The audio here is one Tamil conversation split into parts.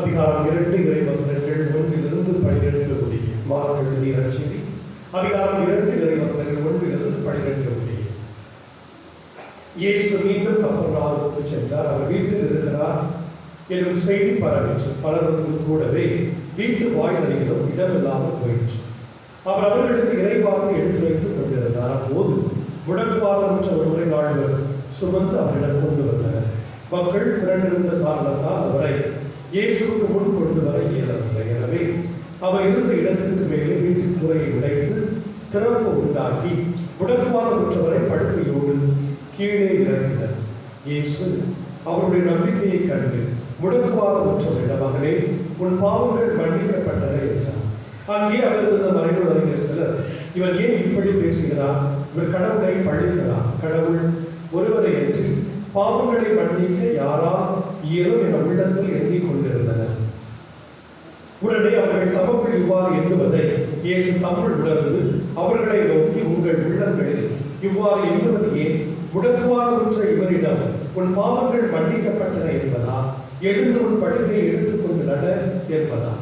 அதிகாரம் இரண்டு இறை வசனங்கள் ஒன்றிலிருந்து பனிரெண்டு முடிய மார்க் இறைச்செய்தி அதிகாரம் இரண்டு இறை வசனங்கள் ஒன்றிலிருந்து பனிரெண்டு முடிய இயேசு மீண்டும் கப்பர்நாவுக்கு சென்றார். அவர் வீட்டில் இருக்கிறார். என்னும் செய்தி பரவிற்று. பலர் வந்து கூடவே வீட்டு வாயிலருகிலும் இடமில்லாமல் போயிற்று. அவர் அவர்களுக்கு இறைவார்த்தை எடுத்து வைத்துக் கொண்டிருந்தார். போது முடக்குவாதமற்ற ஒருவரை நாள்வர் சுமந்து அவரிடம் கொண்டு வந்தனர். மக்கள் திரண்டிருந்த காரணத்தால் அவரை இயேசுவுக்கு முன் கொண்டு வர இயலவில்லை. எனவே அவர் இருந்த இடத்திற்கு மேலே வீட்டின் முறையை உடைத்து திறப்பு உண்டாக்கி முடக்குவாதமற்றவரை படுக்கையோடு கீழே இறங்கினர். இயேசு அவருடைய நம்பிக்கையை கண்டு முடக்குவாதமற்றவரிடம் மகனே உன் பாவங்கள் மன்னிக்கப்பட்டன என்றார். அங்கே அவர் இருந்த மறைநூல் அறிஞர் சிலர் இவன் ஏன் இப்படி பேசுகிறான்? இவன் கடவுளை பழிக்கிறான். கடவுள் ஒருவரை அன்றி பாவங்களை மன்னிக்க யாரா ஏதும் என உள்ளத்தில் எண்ணிக் கொண்டிருந்தனர். உடனே அவர்கள் தமக்குள் இவ்வாறு எண்ணுவதை இயேசு தமிழ் உணர்ந்து அவர்களை நோக்கி உங்கள் உள்ளங்களில் இவ்வாறு எண்ணுவது ஏன்? முடக்குவாதமுற்ற இவரிடம் உன் பாவங்கள் மன்னிக்கப்பட்டன என்பதா? எழுந்து உன் படுக்கையை எடுத்துக்கொண்டு நட என்பதா?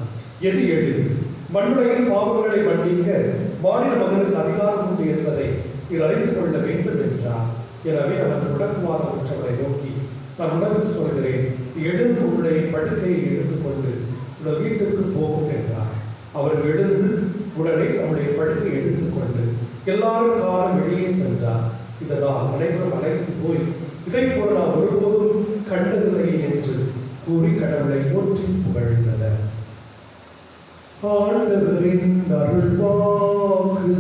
எது எழுது மண்ணுலகில் பாவங்களை மன்னிக்க மாநில மகனுக்கு அதிகாரம் உண்டு என்பதை இது அறிந்து கொள்ள வேண்டும் என்றார் எனவே அவர் உற்றவரை நோக்கி நான் உணர்ந்து சொல்கிறேன். எழுந்து உன்னுடைய படுக்கையை எடுத்துக்கொண்டு உங்கள் வீட்டுக்கு போகும் என்றார். அவர் எழுந்து உடனே தம்முடைய படுக்கை எடுத்துக்கொண்டு எல்லாரும் காலம் வெளியே சென்றார். இதனால் அனைவரும் அழைத்து போய் இதை போல நான் ஒருபோதும் கண்டதில்லை என்று கூறி கடவுளை போற்றி புகழ்ந்தனர். ஆண்டவரின் அருள்வாக்கு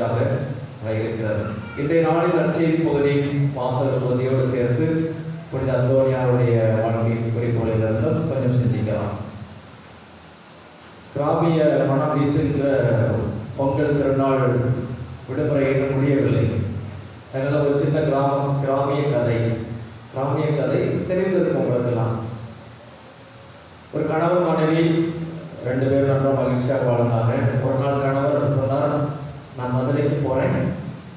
உண்மையிலேயே இருக்கிறது இன்றைய நாளில் நற்செய்தி பகுதி வாசக பகுதியோடு சேர்த்து புனித அந்தோனியாருடைய வாழ்க்கை குறிப்புகளிலிருந்தும் கொஞ்சம் சிந்திக்கலாம். கிராமிய மனம் வீசுகின்ற பொங்கல் திருநாள் விடுமுறை என்று முடியவில்லை. அதனால் ஒரு சின்ன கிராமம் கிராமிய கதை. கிராமிய கதை தெரிந்திருக்கும் உங்களுக்கெல்லாம். ஒரு கணவன் மனைவி ரெண்டு பேரும் நல்லா மகிழ்ச்சியாக வாழ்ந்தாங்க. ஒரு நாள் கணவர் சொன்னார் வீட்டுக்கு போகிறேன்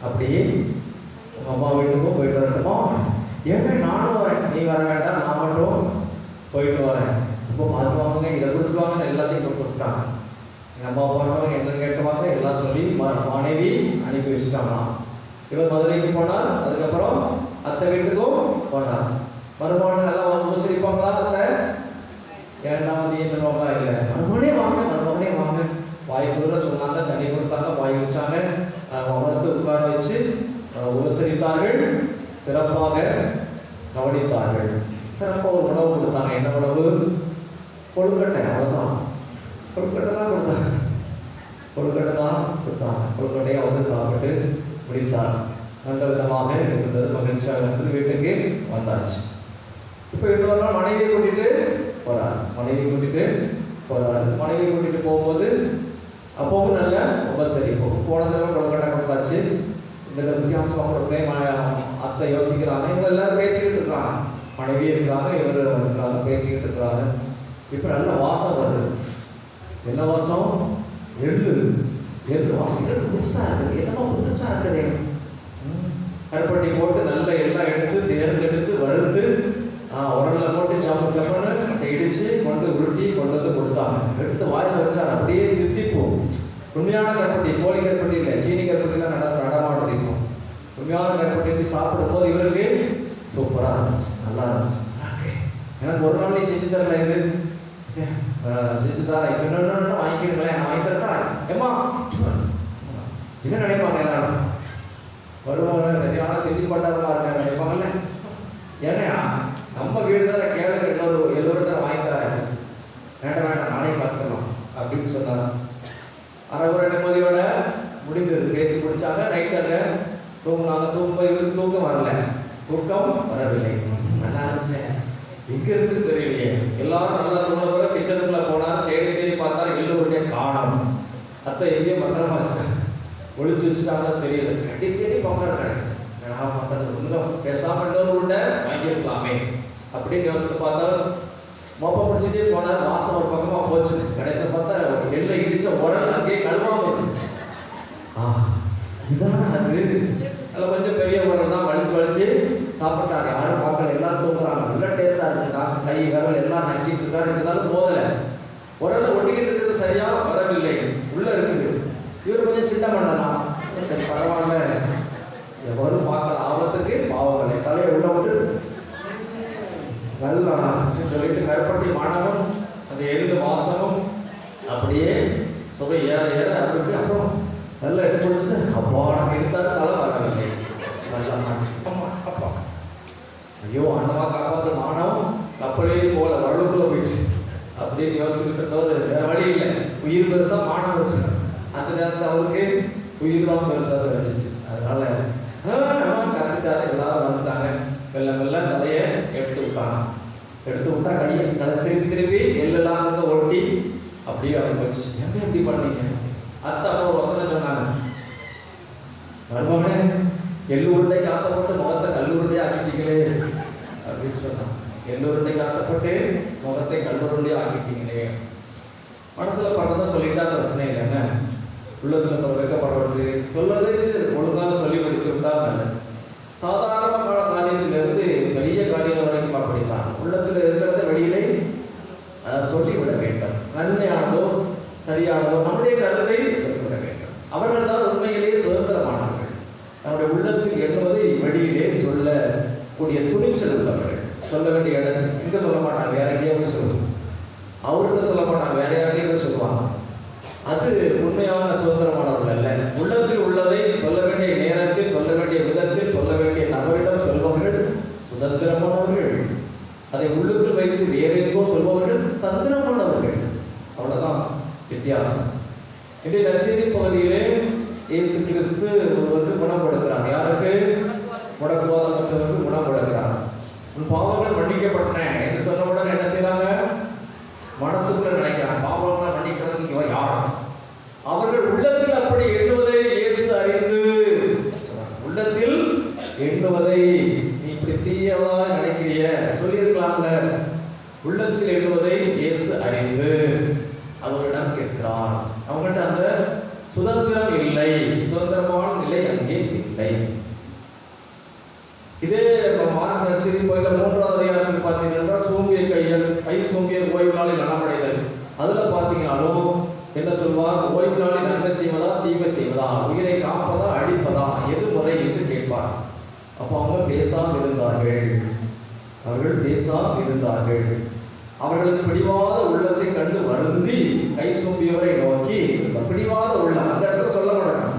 அப்படியே உங்கள் அம்மா வீட்டுக்கும் போயிட்டு வரட்டுமா ஏங்க நானும் வரேன். நீ வர வேண்டாம் நான் மட்டும் போயிட்டு வரேன். இப்போ பார்த்துவாங்க இதை கொடுத்துருவாங்க எல்லாத்தையும் கொடுத்துட்டாங்க. எங்கள் அம்மா போட்டவங்க என்ன கேட்டவாங்க எல்லாம் சொல்லி மனைவி அனுப்பி வச்சுட்டாங்களாம். இவர் மதுரைக்கு போனார். அதுக்கப்புறம் அத்தை வீட்டுக்கும் போனார். மருமகன் நல்லா உபசரிப்பாங்களா அத்தை? ஏன்னா வந்து ஏன் சொல்லுவாங்களா? இல்லை. மருமகனே வாங்க மருமகனே வாங்க. வாய் கொடுற சொன்னாங்க தண்ணி கொடுத்தாங்க வாய் வச்சாங்க அமர்ந்து உட்கார வச்சு உபசரித்தார்கள் சிறப்பாக கவனித்தார்கள். சிறப்பாக ஒரு உணவு கொடுத்தாங்க. என்ன உணவு? கொழுக்கட்டை அவ்வளோதான் கொழுக்கட்டை தான் கொடுத்தாங்க. கொழுக்கட்டை தான் கொடுத்தாங்க. கொழுக்கட்டையை வந்து சாப்பிட்டு முடித்தார். நல்ல விதமாக இருந்தது மகிழ்ச்சியாக இருந்தது வீட்டுக்கு வந்தாச்சு. இப்போ இன்னொரு நாள் மனைவியை கூட்டிகிட்டு போகிறார் மனைவியை கூட்டிகிட்டு போகிறார் மனைவியை கூட்டிகிட்டு போகும்போது அப்பவும் நல்ல சரி. போன தடவை கொழுக்கட்டை கொடுத்தாச்சு இந்த வித்தியாசமாக கொடுப்பேன் அத்தை யோசிக்கிறாங்க. இவங்க எல்லாரும் பேசிக்கிட்டு இருக்கிறாங்க மனைவி இருக்கிறாங்க இவர் இருக்கிறாங்க பேசிக்கிட்டு இருக்கிறாங்க இப்போ நல்ல வாசம் வருது. என்ன வாசம்? எள்ளு. எள்ளு வாசம். எள்ளு புதுசாக இருக்குது. என்னமோ புதுசாக இருக்குதே. கருப்பட்டி போட்டு நல்ல எல்லாம் எடுத்து தேர்ந்தெடுத்து வறுத்து உரலில் போட்டு சம்ம சம்மன்னு இடிச்சு கொண்டு உருட்டி கொண்டு வந்து கொடுத்தாங்க. எடுத்து வாயில் வச்சார் அப்படியே தித்திப்போ உண்மையான கருப்பட்டி கோழி கருப்பட்டி இல்லை சீனி கருப்பட்டிலாம் நட நடமாடுது இப்போ உண்மையான கருப்பட்டி வச்சு சாப்பிடும் போது இவருக்கு சூப்பராக இருந்துச்சு நல்லா இருந்துச்சு. எனக்கு ஒரு நாள் நீ செஞ்சு தரல இது. செஞ்சு தர இப்போ இன்னொன்று வாங்கிக்கிறீங்களேன் நான் வாங்கி தரட்டா? ஏம்மா என்ன நினைப்பாங்க எல்லாரும்? வருவாங்க சரியான தில்லி பண்டாரமாக இருக்காங்க நினைப்பாங்கல்ல? ஏன்னா நம்ம வீடு தான் கேளுங்க எல்லோரும் எல்லோருக்கும் வாங்கி தரேன் வேண்டாம் வேண்டாம் நானே பார்த்துக்கலாம் அப்படின்னு சொன்னாங்க. அரைகுறை நிம்மதியோட முடிந்தது. பேசி முடிச்சாங்க நைட் அங்கே தூங்கினாங்க. தூங்க இவருக்கு தூக்கம் வரல. தூக்கம் வரவில்லை. நல்லா இருந்துச்சு. எங்க இருந்து தெரியலையே. எல்லாரும் நல்லா தூங்கின பிறகு கிச்சனுக்குள்ள போனால் தேடி தேடி பார்த்தா எள்ளு உருண்டையை காணும் அத்தை எங்கேயும் பத்திரமா ஒழிச்சு வச்சுட்டாங்கன்னா தெரியல. தேடி தேடி பார்க்கற அப்படின்னு பார்த்தாலும் பார்த்தா மொப்பை பிடிச்சிட்டே போனார் வாசம் ஒரு பக்கமாக போச்சு. கடைசியில் பார்த்தா எல்லை இடிச்ச உடல் அங்கேயே கழுவாமல் இருந்துச்சு. ஆ இதான அது? அதில் கொஞ்சம் பெரிய உடல் தான். வலிச்சு வலிச்சு சாப்பிட்டாங்க. யாரும் பார்க்கல. எல்லாம் தூங்குறாங்க. நல்லா டேஸ்டாக இருந்துச்சு. நான் கை விரல் எல்லாம் நக்கிட்டு இருக்காரு. இருந்தாலும் போதலை உரல்ல ஒட்டிக்கிட்டு இருக்கிறது சரியாக வரவில்லை உள்ளே இருக்குது. இவர் கொஞ்சம் சித்தம் பண்ணலாம் சரி பரவாயில்ல. எவரும் பார்க்கல. ஆபத்துக்கு பாவமில்லை தலையை உள்ள விட்டு சொல்லிட்டு கருப்பட்டி மாணவன் அந்த எள்ளு வாசமும் அப்படியே சுவை ஏற ஏற அவருக்கு அப்புறம் நல்லா எடுத்து வச்சு அப்பா நம்ம எடுத்தாரு தலை வரவில்லை நல்லா அம்மா அப்பா. ஐயோ அண்ணவா காப்பாத்து மாணவன் கப்பலே போல வரலுக்குள்ள போயிடுச்சு. அப்படின்னு யோசிச்சுக்கிட்டு இருந்தவர் வேற வழி இல்லை. உயிர் பெருசா மானம் பெருசு. அந்த நேரத்தில் அவருக்கு உயிர் தான் பெருசாக இருந்துச்சு அதனால கற்றுட்டாரு எல்லாரும் வந்துட்டாங்க. மெல்ல மெல்ல தலையை எடுத்து விட்டா கையை அதை திருப்பி திருப்பி எல்லாம் வந்து ஒட்டி அப்படியே அவங்க போச்சு எங்க எப்படி பண்ணீங்க? அத்தை அப்போ வசனம் சொன்னாங்க. மருமகனே எள்ளு உருண்டைக்கு ஆசைப்பட்டு முகத்தை கல்லூருண்டே ஆக்கிட்டீங்களே அப்படின்னு சொன்னான். எள்ளு உருண்டைக்கு ஆசைப்பட்டு முகத்தை கல்லூருண்டையை ஆக்கிட்டீங்களே. மனசுல படுறதா சொல்லிட்டா பிரச்சனை இல்லைங்க உள்ளத்துல பிற வைக்கப்படுறது. சொல்றது ஒழுங்காக சொல்லி முடித்து விட்டால் நல்லது. சாதாரண காரியத்திலிருந்து பெரிய காரியங்கள் வரைக்கும் அப்படித்தான் உள்ளத்தில் இருக்கிறத வெளியிலே அஹ், சொல்லிவிட வேண்டும். நன்மையானதோ சரியானதோ நம்முடைய கருத்தை சொல்லிவிட வேண்டும் அவர்கள் தான் உண்மையிலே சுதந்திரமானவர்கள் நம்முடைய உள்ளத்தில் எண்ணுவதை வெளியிலே சொல்லக்கூடிய துணிச்சல் உள்ளவர்கள் சொல்ல வேண்டிய இடத்துக்கு இங்க சொல்ல மாட்டாங்க வேற எங்கேயோ போய் சொல்லுவோம் அவர்கிட்ட சொல்ல மாட்டாங்க வேற யார்கிட்டயும் போய் சொல்லுவாங்க அது உண்மையான சுதந்திரமானவர்கள் அல்ல உள்ளத்தில் உள்ளதை சொல்ல வேண்டிய நேரத்தில் சொல்ல வேண்டிய விதத்தில் சொல்ல வேண்டிய நபரிடம் சொல்பவர்கள் சுதந்திரமானவர்கள் அதை உள்ளுக்குள் வைத்து வேற எங்கோ சொல்பவர்கள் தந்திரமானவர்கள் அவ்வளவுதான் வித்தியாசம் இன்றைய வழியிலே இயேசு கிறிஸ்து ஒருவருக்கு குணம் கொடுக்கிறார் யாருக்கு? முடக்குவாதம் மற்றவருக்கு குணம் கொடுக்கிறார் உன் பாவங்கள் மன்னிக்கப்பட்டன என்று சொன்ன உடனே என்ன செய்கிறாங்க மனசுக்குள்ள நினைக்கிறாங்க. பாவங்களை மன்னிக்கிறதுக்கு இவன் யாரும் அவர்கள் உள்ளத்தில் அப்படி எண்ணுவதை இயேசு அறிந்து உள்ளத்தில் எண்ணுவதை நீ இப்படி தீயதா நினைக்கிறிய? சொல்லியிருக்கலாம்ல. உள்ளத்தில் எண்ணுவதை இயேசு அறிந்து அவரிடம் கேட்கிறார். அவங்கள்ட்ட அந்த சுதந்திரம் இல்லை. சுதந்திரமான நிலை அங்கே இல்லை. இதே மார்க் நற்செய்தி கோயில மூன்றாவது அதிகாரத்தில் பார்த்தீங்கன்னா சோம்பிய கையல் கை சோம்பியர் ஓய்வு நாளில் நலமடைதல் அதுல பார்த்தீங்கன்னாலும் என்ன சொல்வார்? ஓய்வு நாளில் நன்மை செய்வதா தீமை செய்வதா? உயிரை காப்பதா அழிப்பதா? எது முறை என்று கேட்பார். அப்போ அவங்க பேசாமல் இருந்தார்கள். அவர்கள் பேசாமல் இருந்தார்கள். அவர்களது பிடிவாத உள்ளத்தை கண்டு வருந்தி கை சோம்பியவரை நோக்கி பிடிவாத உள்ளம் அந்த இடத்துல சொல்ல மாட்டாங்க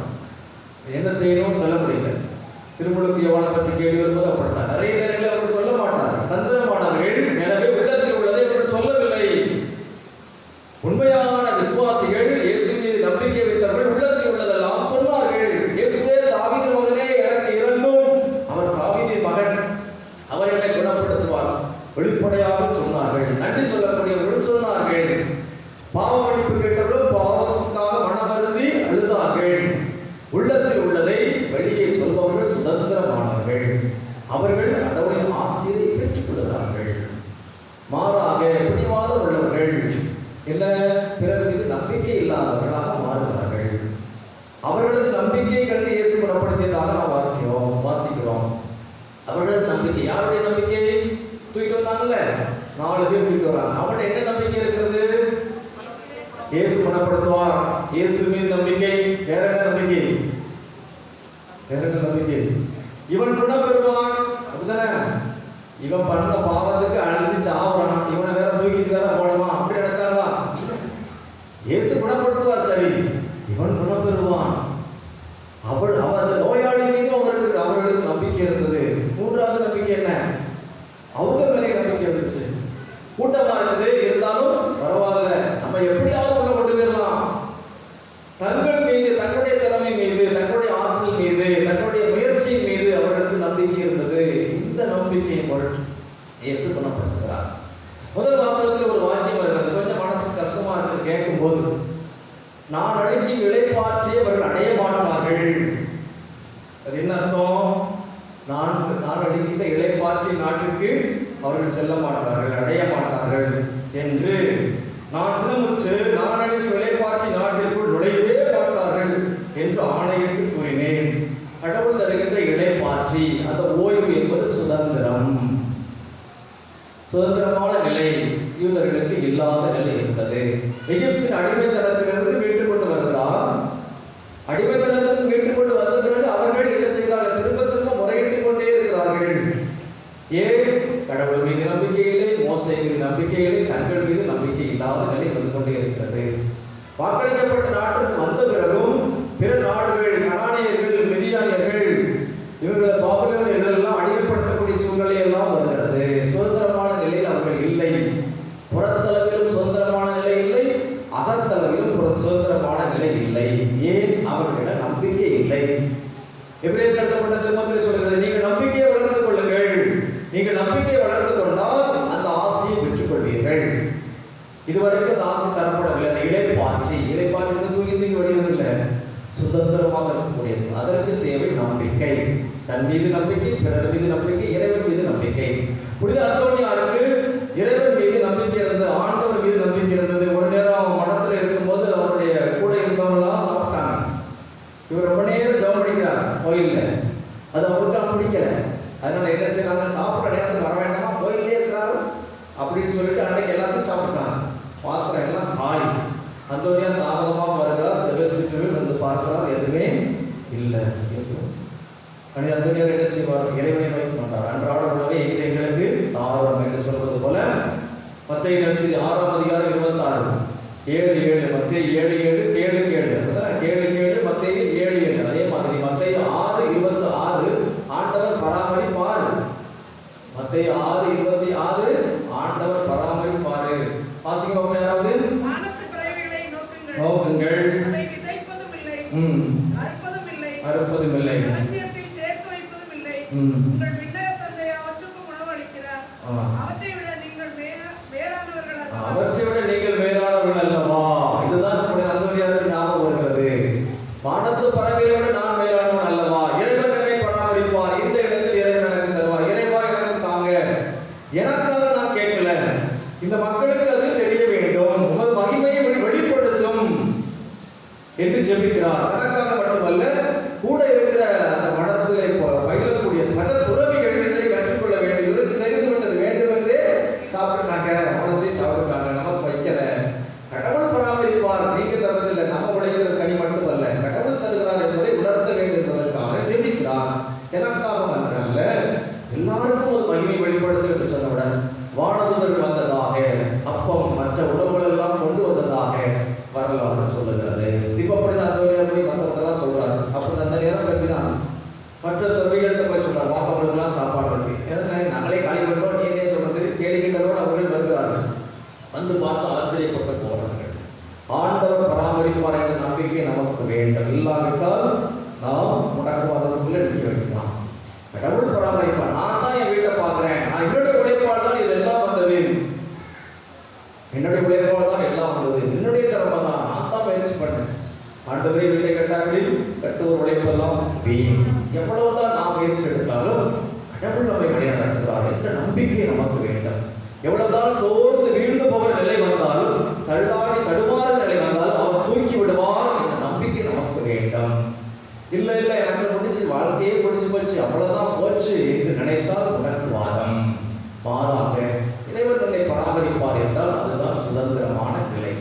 செய்யணும்னு சொல்ல முடியல திருமுழுக்கு யோவானை பற்றி கேள்வி வரும்போது அப்படித்தான். நிறைய மாட்டார்கள் அடைய மாட்டார்கள் என்று நான் சிரமுற்று நாடகில் விலைப்பாற்றி நாட்டிற்குள் நுழையவே பார்த்தார்கள் என்று ஆணையிட்டு கூறினேன். கடவுள் தருகின்ற இடைப்பாற்றி அந்த ஓய்வு என்பது சுதந்திரம். சுதந்திரமான நிலை யூதர்களுக்கு இல்லாத நிலை. புரிதல் ஏழு மத்திய ஏழு ஏழு கேளு கேளு கேளு கேளு மத்திய ஏழு ஏழு. எவ்வளவுதான் நாம் முயற்சி எடுத்தாலும் கடவுள் நம்மை வழிநடத்துகிறார் என்ற நம்பிக்கை நமக்கு வேண்டும். எவ்வளவுதான் சோர்ந்து வீழ்ந்து போகிற நிலை வந்தாலும் தள்ளாடி தடுமாற நிலை வந்தாலும் அவர் தூக்கி விடுவார் என்ற நம்பிக்கை நமக்கு வேண்டும். இல்லை இல்லை எனக்கு முடிஞ்சு வாழ்க்கையே முடிஞ்சு போச்சு அவ்வளவுதான் போச்சு என்று நினைத்தால் உனக்கு வாதம். மாறாக இறைவன் என்னை பராமரிப்பார் என்றால் அதுதான் சுதந்திரமான நிலை.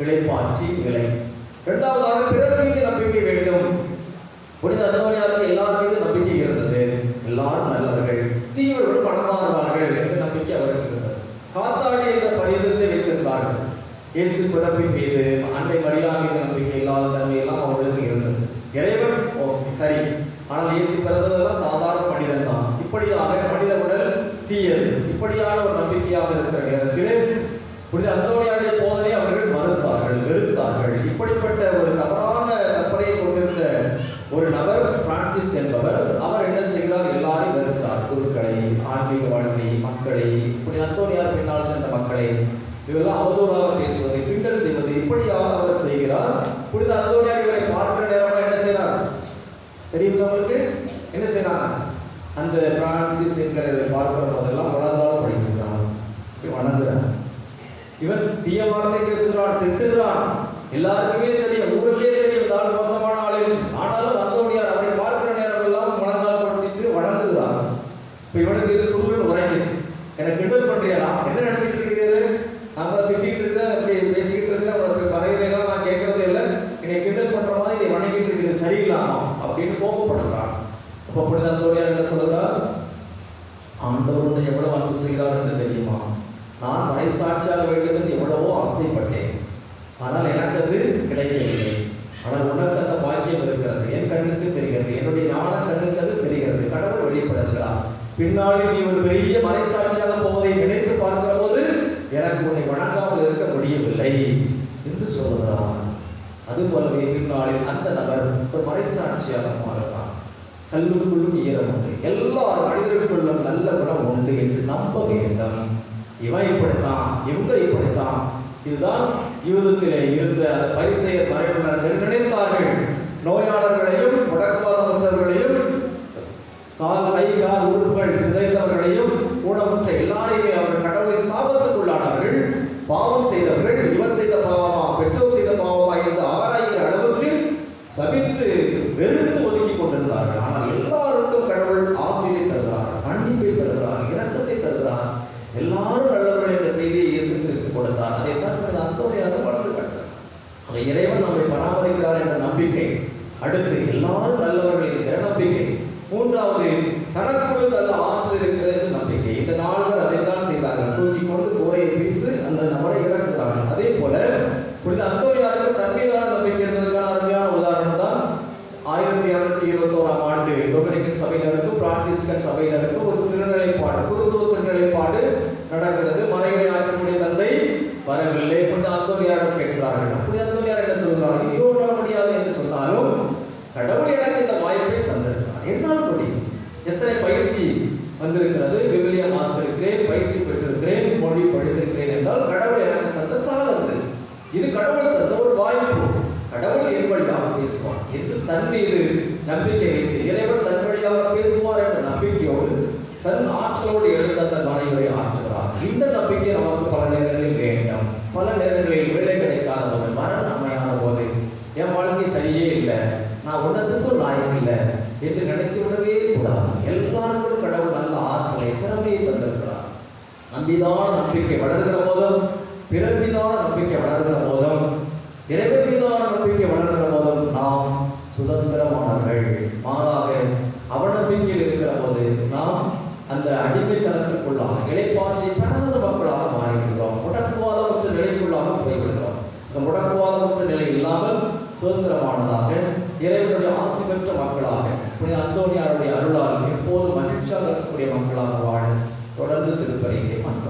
இழைப்பாற்றி நிலை. இயேசு பிறப்பின் மீது அன்னை மரியா மீது நம்பிக்கை இல்லாத தன்மை தன்மையெல்லாம் அவர்களுக்கு இருந்தது. இறைவன் சரி. ஆனால் இயேசு பிறந்ததெல்லாம் சாதாரண மனிதன் தான். இப்படி அந்த பிரான்சிஸ் என்கிறதை பார்க்கிற போதெல்லாம் வளர்ந்தாலும் படிக்கிறார் வணங்குறான் இவன் தீய வார்த்தை பேசுகிறான் திட்டுகிறான். எல்லாருக்குமே தெரியும் ஊருக்கே தெரியும் இந்த ஆள் மோசமான ஆளு ஆனாலும் அந்தோனியார் அவரை பார்க்கிற நேரம் எல்லாம் வணங்கால் பண்ணிட்டு வணங்குகிறார் இப்ப இவனுக்கு இது சுருள் உரைக்குது எனக்கு கிண்டல் பண்றியா என்ன நினைச்சிட்டு இருக்கிறது நம்மளை திட்டிட்டு இருக்க இப்படி பேசிக்கிட்டு இருக்க அவனுக்கு வரையிலாம் நான் கேட்கறதே இல்லை என்னை கிண்டல் பண்ற மாதிரி நீ வணங்கிட்டு இருக்கிறது சரியில்லாமா அப்படின்னு கோபப்படுகிறான் அப்ப அப்படிதான் அந்தோனியார் என்ன சொல்லுகிறார் ஆண்டவர் உன்னை எவ்வளவு அன்பு செய்கிறார் என்று தெரியுமா? நான் மறைசாட்சியாக வேண்டும் என்று எவ்வளவோ ஆசைப்பட்டேன். ஆனால் எனக்கு அது கிடைக்கவில்லை. ஆனால் உனக்கு அந்த பாக்கியம் இருக்கிறது. என் கண்ணுக்கு தெரிகிறது. என்னுடைய ஞான கண்ணுக்கு அது தெரிகிறது. கடவுள் வெளிப்படுத்துகிறார். பின்னாளில் நீ ஒரு பெரிய மறைசாட்சியாக போவதை நினைத்து பார்க்கிற போது எனக்கு உன்னை வணங்காமல் இருக்க முடியவில்லை என்று சொல்கிறார். அதுபோலவே பின்னாளில் அந்த நபர் ஒரு மறைசாட்சியாக மாறுகிறார். கல்லுக்குள்ளும் ஈரம் எல்லா மனிதர்களுக்குள்ளும் நல்ல குணம் உண்டு என்று நம்ப வேண்டும். இவன் இப்படித்தான் இவங்க இப்படித்தான். இதுதான் யூதத்திலே இருந்த அந்த மறைவினர்கள் நினைத்தார்கள். நோயாளர்களையும் முடக்குவாதமற்றவர்களையும் கால் கை கால் உறுப்புகள் சிதைந்தவர்களையும் ஊனமுற்ற எல்லாரையுமே அவர்கள் கடவுளின் சாபத்துக்குள்ளானவர்கள் பாவம் செய்தவர்கள் இவர் செய்த பாவமா பெற்றோர் செய்த பாவமா என்று ஆராய்கிற அளவுக்கு சபித்து வெறுத்து ஒதுக்கி கொண்டிருந்தார்கள் ஆனால் எல்லாருக்கும் கடவுள் ஆசிரியை தருகிறார் மன்னிப்பை தருகிறார் இரக்கத்தை தருகிறார் எல்லாரும் நல்லவர்கள் என்ற செய்தியை இயேசு கிறிஸ்து கொடுத்தார் அதை தான் புனித அந்தோனியார் வளர்த்து கட்டார் ஆக இறைவன் நம்மை பராமரிக்கிறார் என்ற நம்பிக்கை அடுத்து எல்லாரும் நல்லவர்கள் என்கிற நம்பிக்கை மூன்றாவது தனக்குள் நல்ல ஆற்றல் இருக்கிறது என்ற நம்பிக்கை இந்த நால்வர் அதைத்தான் செய்தார்கள் தூக்கி கொண்டு போரை பிரித்து அந்த நபரை இறக்குகிறார்கள் அதே போல புனித அந்தோனியாருக்கு தன் மீதான நம்பிக்கை இருந்ததற்கான அருமையான உதாரணம் தான் ஆயிரத்தி இருநூத்தி இருபத்தோராம் ஆண்டு டொமினிக்கன் சபையினருக்கும் பிரான்சிஸ்கன் சபையினருக்கும் ஒரு திருநிலைப்பாடு குருத்துவ திருநிலைப்பாடு நடக்கிறது மறைகளை ஆற்றக்கூடிய தந்தை வரவில்லை புனித அந்தோனியாரிடம் கேட்கிறார்கள் அப்படி அந்தோனியார் என்ன சொல்கிறார் ஐயோ வர முடியாது என்று சொன்னாலும் கடவுள் எனக்கு இந்த வாய்ப்பை தந்திருக்கிறார் என்னால் முடியும் எத்தனை பயிற்சி வந்திருக்கிறது விவிலியம் வாசித்திருக்கிறேன் பயிற்சி பெற்றிருக்கிறேன் மொழி படித்திருக்கிறேன் என்றால் கடவுள் எனக்கு தந்த தாளந்து இது கடவுள் தந்த ஒரு வாய்ப்பு கடவுள் என் வழியாக பேசுவார் என்று தன் மீது நம்பிக்கை வைத்து இறைவன் தன் வழியாக பேசுவார் என்ற நம்பிக்கையோடு தன் ஆற்றலோடு எழுந்த அந்த மறைவுரை ஆற்றுகிறார் இந்த நம்பிக்கை நமக்கு பல நேரங்களில் வேண்டும் பல நேரங்களில் வேலை கிடைக்காத போது மரண அமையான போது என் வாழ்க்கை சரியே இல்லை நான் உன்னத்துக்கும் லாயக்கு இல்லை என்று நினைத்து விடவே கூடாது எல்லாருக்கும் கடவுள் நல்ல ஆற்றலை திறமையை தந்திருக்கிறார் நம்பிதான நம்பிக்கை வளர்கிற போதும் பிறர் மீதான நம்பிக்கை வளர்கிற போதும் இறைவன் மீதான நம்பிக்கை வளர்கிற போதும் நாம் போனார்கள் மாறாக அவநம்பிக்கையில் இருக்கிற போது நாம் அந்த அடிமைத்தனத்திற்குள்ளாக இலைப்பாற்றி பெறாத மக்களாக மாறிவிடுகிறோம். முடக்குவாதமற்ற நிலைக்குள்ளாக போய்விடுகிறோம். இந்த முடக்குவாதமற்ற நிலை இல்லாமல் சுதந்திரமானதாக இறைவனுடைய ஆசி பெற்ற மக்களாக புனித அந்தோனியாருடைய அருளால் எப்போதும் மகிழ்ச்சியாக இருக்கக்கூடிய மக்களாக வாழ தொடர்ந்து திருப்பலியை மக்கள்